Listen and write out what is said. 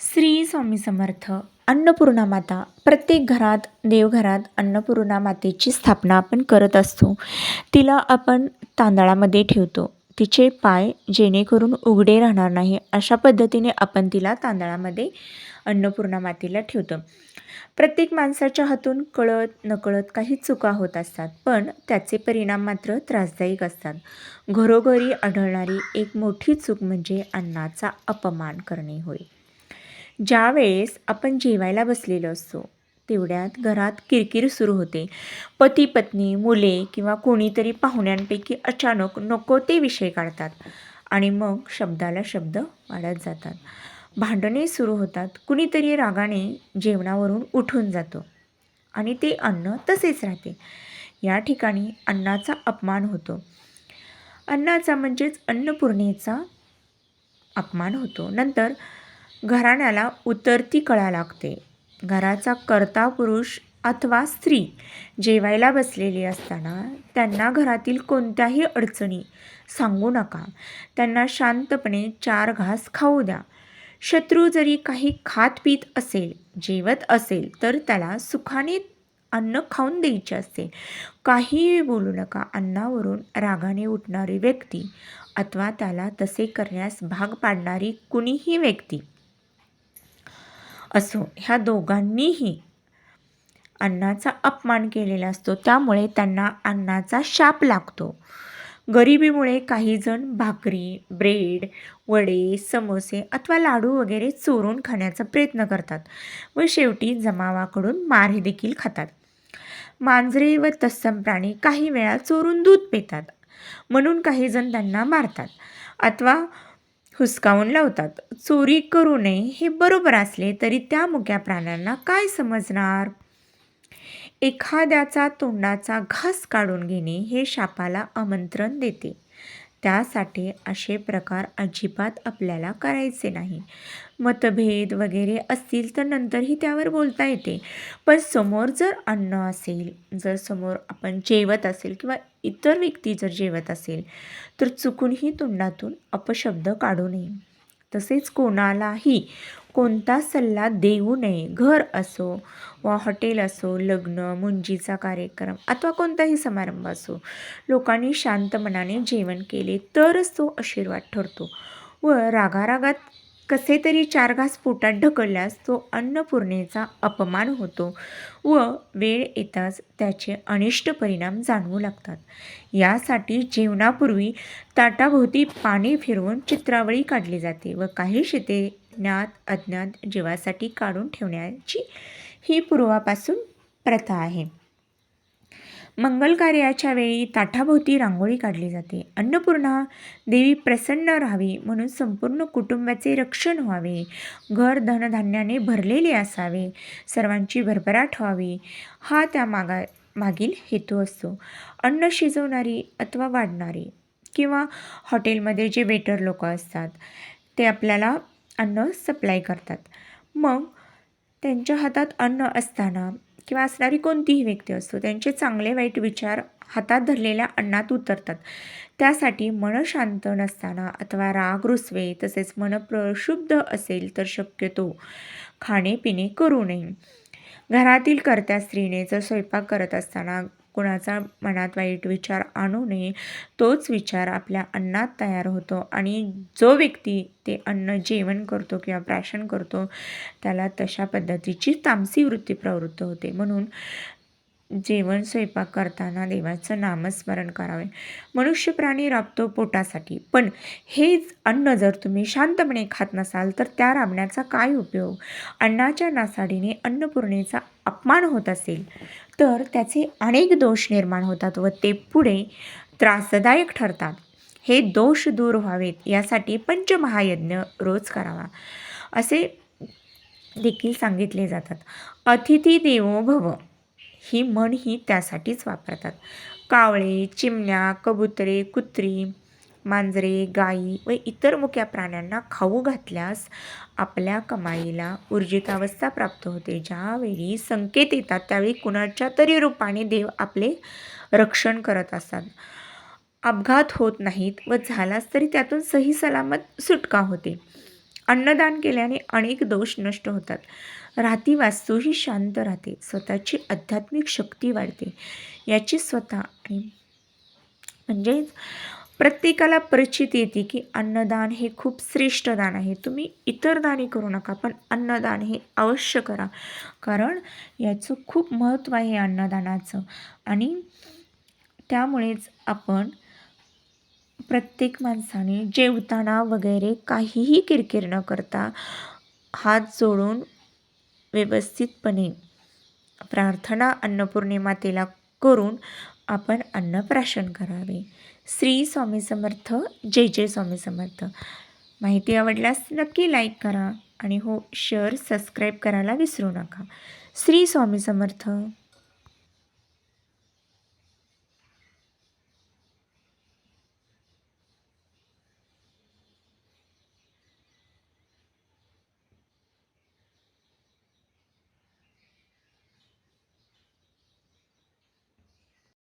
श्री स्वामी समर्थ. अन्नपूर्णा माता प्रत्येक घरात देवघरात अन्नपूर्णा मातेची स्थापना आपण करत असतो. तिला आपण तांदळामध्ये ठेवतो. तिचे पाय जेणेकरून उघडे राहणार नाही अशा पद्धतीने आपण तिला तांदळामध्ये अन्नपूर्णा मातेला ठेवतो. प्रत्येक माणसाच्या हातून कळत नकळत काही चुका होत असतात पण त्याचे परिणाम मात्र त्रासदायक असतात. घरोघरी आढळणारी एक मोठी चूक म्हणजे अन्नाचा अपमान करणे होय. ज्यावेळेस आपण जेवायला बसलेलो असतो तेवढ्यात घरात किरकिर सुरू होते. पती पत्नी मुले किंवा कोणीतरी पाहुण्यांपैकी अचानक नको ते विषय काढतात आणि मग शब्दाला शब्द वाढत जातात. भांडणे सुरू होतात. कुणीतरी रागाने जेवणावरून उठून जातो आणि ते अन्न तसेच राहते. या ठिकाणी अन्नाचा अपमान होतो. अन्नाचा म्हणजेच अन्नपूर्णेचा अपमान होतो. नंतर घराण्याला उतरती कळा लागते. घराचा कर्ता पुरुष अथवा स्त्री जेवायला बसलेली असताना त्यांना घरातील कोणत्याही अडचणी सांगू नका. त्यांना शांतपणे चार घास खाऊ द्या. शत्रू जरी काही खात पीत असेल जेवत असेल तर त्याला सुखाने अन्न खाऊन द्यायचे असते. काहीही बोलू नका. अन्नावरून रागाने उठणारी व्यक्ती अथवा त्याला तसे करण्यास भाग पाडणारी कुणीही व्यक्ती असो ह्या दोघांनीही अन्नाचा अपमान केलेला असतो. त्यामुळे त्यांना अन्नाचा शाप लागतो. गरिबीमुळे काहीजण भाकरी ब्रेड वडे समोसे अथवा लाडू वगैरे चोरून खाण्याचा प्रयत्न करतात व शेवटी जमावाकडून मारही देखील खातात. मांजरे व तत्सम प्राणी काही वेळा चोरून दूध पितात. म्हणून काहीजण त्यांना मारतात. अथवा हुसकावून लावतात. चोरी करू नये हे बरोबर असले तरी त्या मुक्या प्राण्यांना काय समजणार? एखाद्याचा तोंडाचा घास काढून घेणे हे शापाला आमंत्रण देते. त्यासाठी असे प्रकार अजिबात आपल्याला करायचे नाही. मतभेद वगैरे असतील तर नंतरही त्यावर बोलता येते. पण समोर जर अन्न असेल जर समोर आपण जेवत असेल किंवा इतर व्यक्ती जर जेवत असेल तर चुकूनही तोंडातून अपशब्द काढू नये. तसेच कोणालाही कोणता सल्ला देऊ नये. घर असो वा हॉटेल असो लग्न मुंजीचा कार्यक्रम अथवा कोणताही समारंभ असो लोकांनी शांत मनाने जेवण केले तरच तो आशीर्वाद ठरतो व रागारागात कसे तरी चार घास पोटात ढकलल्यास तो अन्नपूर्णेचा अपमान होतो व वेळ येताच त्याचे अनिष्ट परिणाम जाणवू लागतात. यासाठी जेवणापूर्वी ताटाभोवती पाणी फिरवून चित्रावळी काढली जाते व काही शेते ज्ञात अज्ञात जीवासाठी काढून ठेवण्याची ही पूर्वापासून प्रथा आहे. मंगल कार्याच्या वेळी ताठाभोवती रांगोळी काढली जाते. अन्नपूर्णा देवी प्रसन्न राहावी म्हणून संपूर्ण कुटुंबाचे रक्षण व्हावे. घर धनधान्याने भरलेले असावे. सर्वांची भरभराट व्हावी. हा त्या मागा मागील हेतू असतो. अन्न शिजवणारी अथवा वाढणारी किंवा हॉटेलमध्ये जे वेटर लोक असतात ते आपल्याला अन्न सप्लाय करतात. मग त्यांच्या हातात अन्न असताना किंवा असणारी कोणतीही व्यक्ती असतो त्यांचे चांगले वाईट विचार हातात धरलेल्या अन्नात उतरतात. त्यासाठी मन शांत नसताना अथवा राग रुसवे तसेच मन प्रशुद्ध असेल तर शक्यतो खाणेपिणे करू नये. घरातील कर्त्या स्त्रीने जर स्वयंपाक करत असताना कुणाचा मनात वाईट विचार आणू नये तोच विचार आपल्या अन्नात तयार होतो. आणि जो व्यक्ती ते अन्न जेवण करतो किंवा प्राशन करतो त्याला तशा पद्धतीची तामसी वृत्ती प्रवृत्त होते. म्हणून जेवण स्वयंपाक करताना देवाचं नामस्मरण करावे. मनुष्य प्राणी राबतो पोटासाठी. पण हेच अन्न जर तुम्ही शांतपणे खात नसाल तर त्या राबण्याचा काय उपयोग? अन्नाच्या नासाडीने अन्नपूर्णेचा अपमान होत असेल. तर त्याचे अनेक दोष निर्माण होतात व ते पुढे त्रासदायक ठरतात. हे दोष दूर व्हावेत यासाठी पंचमहायज्ञ रोज करावा असे देखील सांगितले जातात. अतिथी देवो भव ही म्हण ही त्यासाठीच वापरतात. कावळे चिमण्या कबुतरे कुत्री मांजरे गायी व इतर मुक्या प्राण्यांना खाऊ घातल्यास आपल्या कमाईला ऊर्जितावस्था प्राप्त होते. ज्यावेळी संकेत येतात त्यावेळी कुणाच्या तरी रूपाने देव आपले रक्षण करत असतात. अपघात होत नाहीत व झालाच तरी त्यातून सही सलामत सुटका होते. अन्नदान केल्याने अनेक दोष नष्ट होतात. राहती वास्तू ही शांत राहते. स्वतःची आध्यात्मिक शक्ती वाढते. याची स्वतः आणि म्हणजेच प्रत्येकाला परिचित येते की अन्नदान हे खूप श्रेष्ठ दान आहे. तुम्ही इतर दाने करू नका पण अन्नदान हे अवश्य करा. कारण याचं खूप महत्त्व आहे अन्नदानाचं. आणि त्यामुळेच आपण प्रत्येक माणसाने जेवताना वगैरे काहीही किरकिर न करता हात जोडून व्यवस्थितपणे प्रार्थना अन्नपूर्णिमातेला करून आपण अन्नप्राशन करावे. श्री स्वामी समर्थ जय जय स्वामी समर्थ. माहिती आवडल्यास नक्की लाईक करा आणि हो शेअर सबस्क्राईब करायला विसरू नका. श्री स्वामी समर्थ.